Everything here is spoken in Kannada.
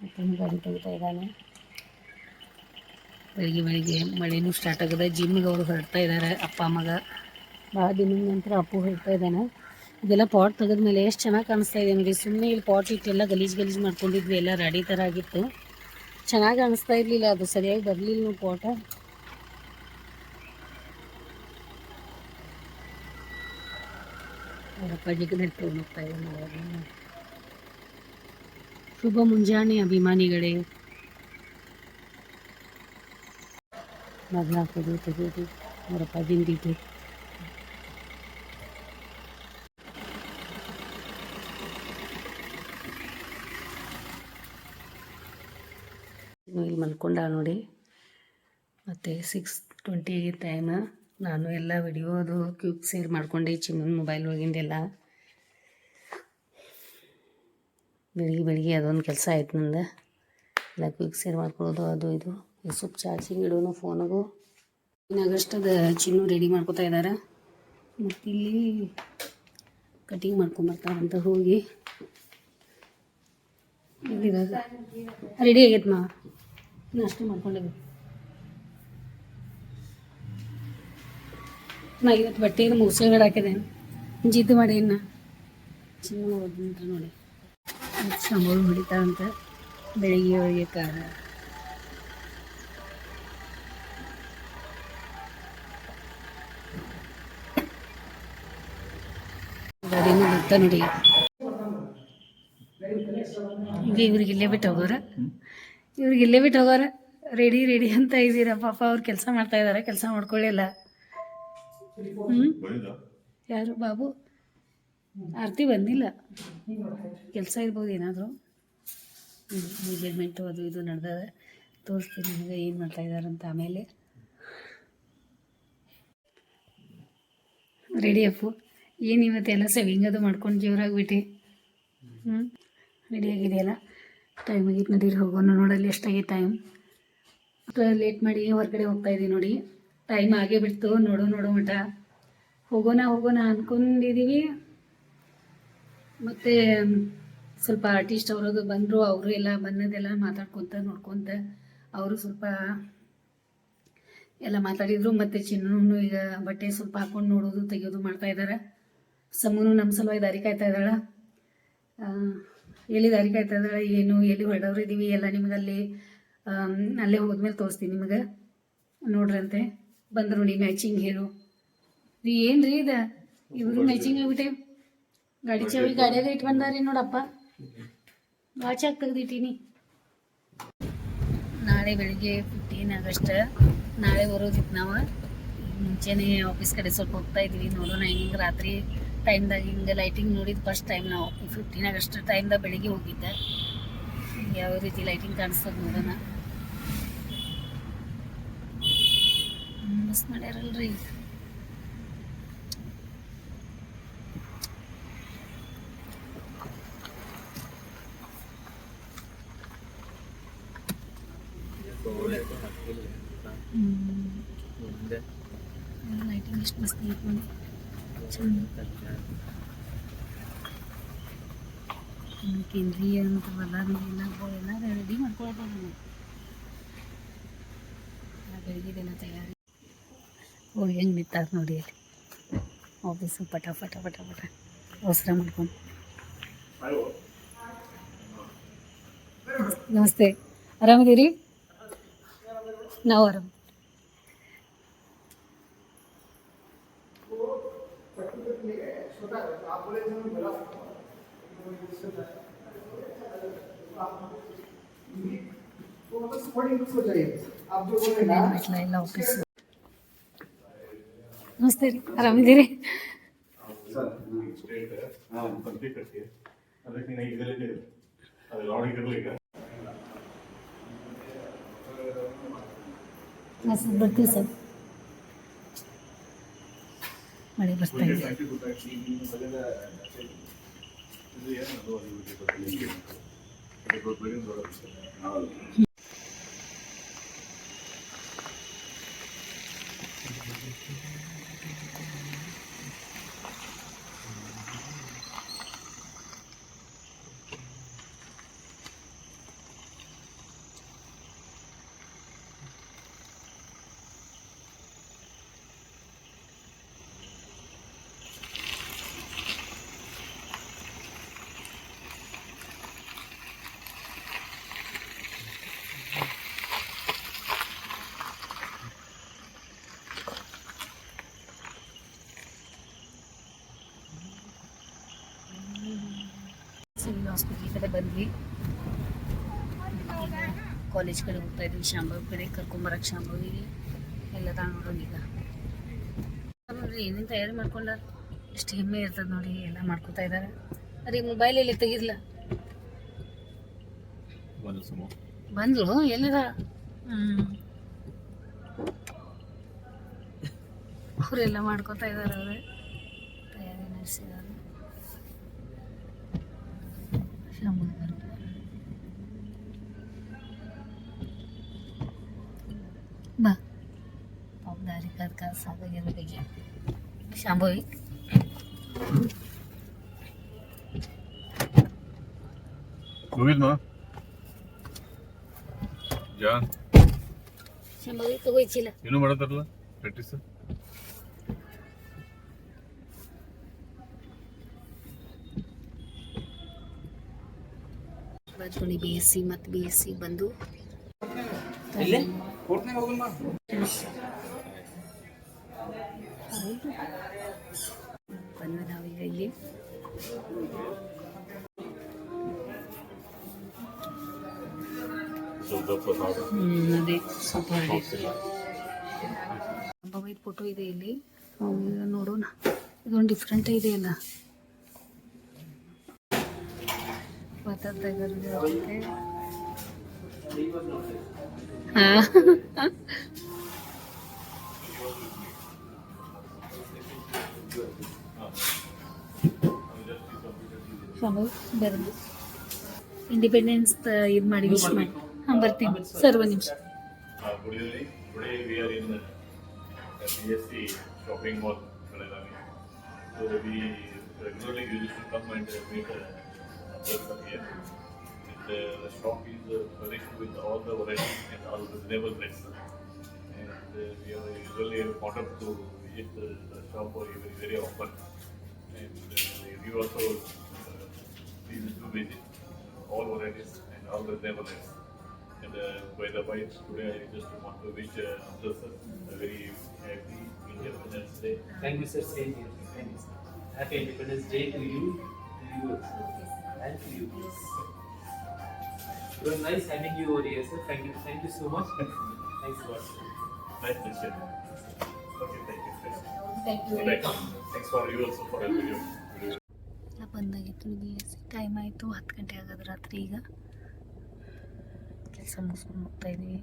ಮತ್ತೊಂದು ಗಾಡಿ ತೆಗಿತಾ ಇದ್ದಾನೆ. ಬೆಳಿಗ್ಗೆ ಬೆಳಿಗ್ಗೆ ಮಳೆನೂ ಸ್ಟಾರ್ಟ್ ಆಗಿದೆ. ಜಿಮ್ಮಿಗೆ ಅವರು ಹೊರಡ್ತಾ ಇದ್ದಾರೆ ಅಪ್ಪ ಮಗ ಭಾಳ ದಿನದ ನಂತರ ಅಪ್ಪು ಹೊರಡ್ತಾ ಇದ್ದಾನೆ. ಇದೆಲ್ಲ ಪಾಟ್ ತೆಗೆದ್ಮೇಲೆ ಎಷ್ಟು ಚೆನ್ನಾಗಿ ಕಾಣಿಸ್ತಾ ಇದೆ ನೋಡಿ ಸುಮ್ಮನೆ ಇಲ್ಲಿ ಪಾಟ್ ಇಟ್ಟೆಲ್ಲ ಗಲೀಜು ಗಲೀಜು ಮಾಡ್ಕೊಂಡಿದ್ವಿ. ಎಲ್ಲ ರೆಡಿ ಥರ ಆಗಿತ್ತು. ಚೆನ್ನಾಗಿ ಅನಿಸ್ತಾ ಇರಲಿಲ್ಲ ಅದು. ಸರಿಯಾಗಿ ಬರಲಿಲ್ಲ ಪಾಟ ಅಪ್ಪಾಜಿಗೆ ನೆಟ್ಟು ಹೋಗ್ತಾ ಇದ್ದಾನೆ ಶುಭ ಮುಂಜಾನೆ ಅಭಿಮಾನಿಗಳೇ. ಮಗ್ಲ ತೆಗೆದು ಅವರಪ್ಪ ದಿಂದಿದ್ದು ಇಲ್ಲಿ ಮಲ್ಕೊಂಡ ನೋಡಿ. ಮತ್ತು ಸಿಕ್ಸ್ ಟ್ವೆಂಟಿ ಟೈಮ್ ನಾನು ಎಲ್ಲ ವಿಡಿಯೋದು ಕ್ಯೂಬ್ ಸೇರ್ ಮಾಡ್ಕೊಂಡೆ ಚಿಮ್ಮನ್ ಮೊಬೈಲ್ ಒಳಗಿಂದೆಲ್ಲ. ಬೆಳಿಗ್ಗೆ ಬೆಳಿಗ್ಗೆ ಅದೊಂದು ಕೆಲಸ ಆಯ್ತು ನಂದು ಎಲ್ಲ ಕ್ವಿಕ್ ಸೇರ್ ಮಾಡ್ಕೊಳ್ಳೋದು, ಅದು ಇದು. ಸ್ವಲ್ಪ ಚಾರ್ಜಿಂಗ್ ಇಡೋನು ಫೋನಿಗೂ ಇನ್ನು ಆಗಷ್ಟದ ಚಿನ್ನು ರೆಡಿ ಮಾಡ್ಕೊತಾ ಇದ್ದಾರೆ ಮತ್ತು ಇಲ್ಲಿ ಕಟಿಂಗ್ ಮಾಡ್ಕೊಂಬರ್ತಾರಂತ ಹೋಗಿ. ಇಲ್ಲಿದಾಗ ರೆಡಿ ಆಗೈತೆ ಮಾ ಇನ್ನು ಮಾಡ್ಕೊಂಡಿದ್ವಿ ನಾ ಇವತ್ತು ಬಟ್ಟೆ ಮುಗಿಸ್ಕೊಂಡು ಹಾಕಿದೆ. ಜಿದ್ದು ಮಾಡಿ ಇನ್ನು. ಚಿನ್ನ ನೋಡಿ. ಸಂಬಳು ಹೊಡಿತಾರಂತ ಬೆಳಿಗ್ಗೆ ಒಳಗೆ ಕಾರ ಗಾಡಿನೂ ನೋಡಿ. ಈಗ ಇವ್ರಿಗೆ ಇಲ್ಲೇ ಬಿಟ್ಟು ಹೋಗೋರ? ಇವ್ರಿಗೆ ಇಲ್ಲೇ ಬಿಟ್ಟು ಹೋಗೋರ? ರೆಡಿ ರೆಡಿ ಅಂತ ಇದ್ದೀರಾ? ಪಾಪ ಅವ್ರು ಕೆಲಸ ಮಾಡ್ತಾ ಇದ್ದಾರೆ, ಕೆಲಸ ಮಾಡ್ಕೊಳ್ಳಿಲ್ಲ. ಹ್ಞೂ ಯಾರು? ಬಾಬು? ಆರತಿ ಬಂದಿಲ್ಲ. ಕೆಲಸ ಇರ್ಬೋದು ಏನಾದರೂ. ಎಂಗೇಜ್ಮೆಂಟು ಅದು ಇದು ನಡೆದ ತೋರಿಸ್ತೀನಿ ನಿಮಗೆ ಏನು ಮಾಡ್ತಾ ಇದ್ದಾರೆ ಅಂತ ಆಮೇಲೆ. ರೆಡಿ ಅಪ್ಪು? ಏನು ಇವತ್ತೆಲ್ಲ ಸೇವಿಂಗ್ ಅದು ಮಾಡ್ಕೊಂಡು ಜೋರಾಗ್ಬಿಟ್ಟು? ಹ್ಞೂ ರೆಡಿ ಆಗಿದೆಯಲ್ಲ? ಟೈಮ್ ಆಗಿತ್ತು ನಡೀರಿ ಹೋಗೋಣ ನೋಡಲ್ಲಿ ಎಷ್ಟಾಗಿ ಟೈಮ್ ಲೇಟ್ ಮಾಡಿ ಹೊರಗಡೆ ಹೋಗ್ತಾ ಇದ್ದೀವಿ ನೋಡಿ. ಟೈಮ್ ಆಗೇ ಬಿಡ್ತು. ನೋಡು ನೋಡು ಮಠ. ಹೋಗೋಣ ಹೋಗೋಣ ಅಂದ್ಕೊಂಡಿದ್ದೀವಿ ಮತ್ತು ಸ್ವಲ್ಪ ಆರ್ಟಿಸ್ಟ್ ಅವರದು ಬಂದರು, ಅವರು ಎಲ್ಲ ಬಂದದೆಲ್ಲ ಮಾತಾಡ್ಕೊತ ನೋಡ್ಕೊತ ಅವರು ಸ್ವಲ್ಪ ಎಲ್ಲ ಮಾತಾಡಿದರು. ಮತ್ತು ಚಿನ್ನೂ ಈಗ ಬಟ್ಟೆ ಸ್ವಲ್ಪ ಹಾಕೊಂಡು ನೋಡೋದು, ತೆಗೆಯೋದು ಮಾಡ್ತಾ ಇದ್ದಾರೆ ಸಮೂನು ನಮ್ಮ ಸಲುವಾಗಿ ದಾರಿ ಕಾಯ್ತಾ ಇದ್ದಾಳೆ. ಎಲ್ಲಿ ದಾರಿ ಕಾಯ್ತಾ ಇದ್ದಾಳೆ, ಏನು, ಎಲ್ಲಿ ಹೊರಡವ್ರು ಇದ್ದೀವಿ ಎಲ್ಲ ನಿಮ್ಗೆ ಅಲ್ಲಿ ಅಲ್ಲೇ ಹೋದ್ಮೇಲೆ ತೋರಿಸ್ತೀನಿ ನಿಮಗೆ. ನೋಡ್ರಂತೆ. ಬಂದ್ರು ನೋಡಿ ಮ್ಯಾಚಿಂಗ್ ಹೇಳು. ರೀ ಏನು ರೀ ಇದು? ಇವರು ಮ್ಯಾಚಿಂಗ್ ಆಗ್ಬಿಟ್ಟೆ? ಗಾಡಿ ಚಾವಿ ಗಾಡಿಯಾಗ ಇಟ್ಟು ಬಂದಾರಿ ನೋಡಪ್ಪ. ವಾಚಾಗಿ ತೆಗ್ದಿಟ್ಟೀನಿ ನಾಳೆ ಬೆಳಿಗ್ಗೆ ಫಿಫ್ಟೀನ್ ಆಗಸ್ಟ್ ನಾಳೆ ಬರೋದಿತ್ತು ನಾವು. ಮುಂಚೆನೆ ಆಫೀಸ್ ಕಡೆ ಸ್ವಲ್ಪ ಹೋಗ್ತಾ ಇದ್ವಿ. ನೋಡೋಣ ಹಿಂಗೆ ರಾತ್ರಿ ಟೈಮ್ದಾಗ ಹಿಂಗೆ ಲೈಟಿಂಗ್ ನೋಡಿದ ಫಸ್ಟ್ ಟೈಮ್ ನಾವು ಫಿಫ್ಟೀನ್ ಆಗಸ್ಟ್ ಟೈಮ್ದಾಗ ಬೆಳಿಗ್ಗೆ ಹೋಗಿದ್ದೆ. ಯಾವ ರೀತಿ ಲೈಟಿಂಗ್ ಕಾಣಿಸ್ತದೆ ನೋಡೋಣ. ಮಿಸ್ ಮಾಡ್ಯಾರಲ್ರಿ. ನೋಡಿ ಚಂದ ಕೇಂದ್ರೀಯ ಅಂತವಲ್ಲ ಎಲ್ಲ ರೆಡಿ ಮಾಡ್ಕೊಳ್ಬೋದು ನಾನು ಬೆಳಗ್ಗೆದೆಲ್ಲ ತಯಾರಿ ಹೋಗಿ ಹೆಂಗೆ ನಿಂತಾರ ನೋಡಿ ಅಲ್ಲಿ. ಆಫೀಸು ಪಟ ಪಟ ಪಟ ಪಟ. ಅವಸರ ಮಾಡ್ಕೊಂಡು. ನಮಸ್ತೆ. ಆರಾಮಿದ್ದೀರಿ? ನಾವು ಆರಾಮ ಮೆಟ್ಲ ಎಲ್ಲ ಆಫೀಸ್ ನಮಸ್ತೆ ರೀ ಆರಾಮಿದ್ದೀರಿ ಸ್ಟೇಟ್ ಕಂಪ್ಲೀಟ್ ಕಟ್ಟಿ ಅದಕ್ಕೆ ನಾ ಇದರಲ್ಲಿ ಅದು ಲಾಡಿಗೆ ಇರಲಿಲ್ಲ ಹಾಂ ಸರ್ ಬರ್ತೀವಿ ಸರ್ ಮಳೆ ಬರ್ತಾ ಇದೆ. ಇದು ಅದು ಕಡೆ ಬಂದ್ವಿ. ಕಾಲೇಜ್ ಕಡೆ ಹೋಗ್ತಾ ಇದ್ವಿ ಶಾಂಭವಿ ಕಡೆ ಕರ್ಕೊಂಬರಕ್ಕೆ ಶಾಂಭವಿಗೆ ಎಲ್ಲ ಈಗ. ನೋಡ್ರಿ ಏನೇನು ತಯಾರಿ ಮಾಡ್ಕೊಂಡಾರ? ಎಷ್ಟು ಹೆಮ್ಮೆ ಇರ್ತದೆ ನೋಡಿ ಎಲ್ಲ ಮಾಡ್ಕೊತಾ ಇದ್ದಾರೆ ಮೊಬೈಲ್ ಮೊಬೈಲಲ್ಲಿ ತೆಗಿರ್ಲ ಬಂದ್ಲು ಎಲ್ಲಿದ? ಹ್ಞೂ ಅವರೆಲ್ಲ ಮಾಡ್ಕೊತಾ ಇದ್ದಾರೆ ಅವ್ರೆ. ತಯಾರಿ ನಡೆಸಿದ್ದಾರೆ ಕಾದ್ ಸಾಕಾಗಿರ್ಬೇಕು ಶಾಂಭವಿ. ಮುಗಿದ್ಮಾ ಜಾನ್ ಶಾಂಭವಿ ತಗೋಯ್ಚಿಲ್ಲ ಇನ್ನೂ ಮಾಡತ್ತಾರಲ್ಲ? ಪ್ರಾಕ್ಟೀಸ್ ಬಾಜುಣಿ ಬಿ ಎಸ್ ಸಿ ಮತ್ತು ಬಿ ಎಸ್ ಸಿ ಬಂದು. ನಾವೀಗ ಇಲ್ಲಿ ಅದೇ ಸೂಪರ್ ಫೋಟೋ ಇದೆ ಇಲ್ಲಿ. ನೋಡೋಣ. ಇದೊಂದು ಡಿಫ್ರೆಂಟ್ ಇದೆ ಅಲ್ಲ. ಮಾತಾಡ್ತಾಯಿದ್ದಾರೆ ಬರಲಿ ಇಂಡಿಪೆಂಡೆನ್ಸ್ ಇದು ಮಾಡಿ ವಿಶ್ ಮಾಡಿ ಹಾಂ ಬರ್ತೀನಿ ಸರ್ ಒಂದು ನಿಮಿಷ Uh, uh, mall, Belalami. So we regularly used to come and uh, meet uh, up here. And, uh, the shop is uh, furnished with all the varieties and all reasonable prices. And uh, we are usually fond of to visit uh, the shop very, very often. And uh, we also these two digits, all varieties and all the levels. And uh, by the way, today I just want to wish uh, Amda sir a very happy Independence Day. Thank you, sir. Same here. Thank you, sir. Happy Independence Day to you, to you, and to you. It was nice having you over here, sir. Thank you. Thank you so much. Thanks a lot. Nice to meet you. Okay, thank you. Thank you. Thanks, thanks for you also for helping you. ಬಂದಾಗಿತ್ತು ಇಲ್ಲಿ ಟೈಮ್ ಆಯಿತು ಹತ್ತು ಗಂಟೆ ಆಗೋದು ರಾತ್ರಿ ಈಗ. ಕೆಲಸ ಮುಗಿಸ್ಕೊಂಡು ಹೋಗ್ತಾ ಇದ್ದೀವಿ